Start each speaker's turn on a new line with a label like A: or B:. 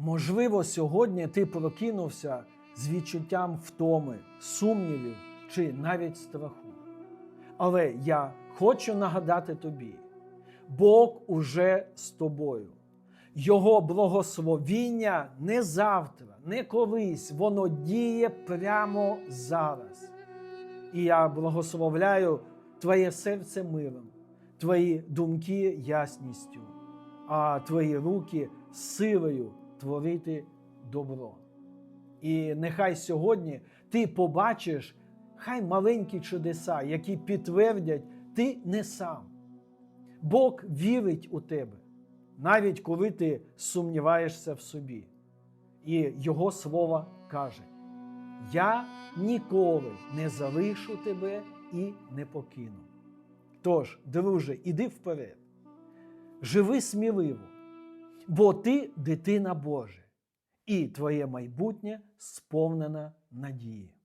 A: Можливо, сьогодні ти прокинувся з відчуттям втоми, сумнівів чи навіть страху. Але я хочу нагадати тобі: Бог уже з тобою. Його благословіння не завтра, не колись, воно діє прямо зараз. І я благословляю твоє серце миром, твої думки ясністю, а твої руки силою творити добро. І нехай сьогодні ти побачиш хай маленькі чудеса, які підтвердять, ти не сам. Бог вірить у тебе, навіть коли ти сумніваєшся в собі. І Його слово каже: Я ніколи не залишу тебе і не покину. Тож, друже, іди вперед, живи сміливо, бо ти дитина Божа, і твоє майбутнє сповнена надії.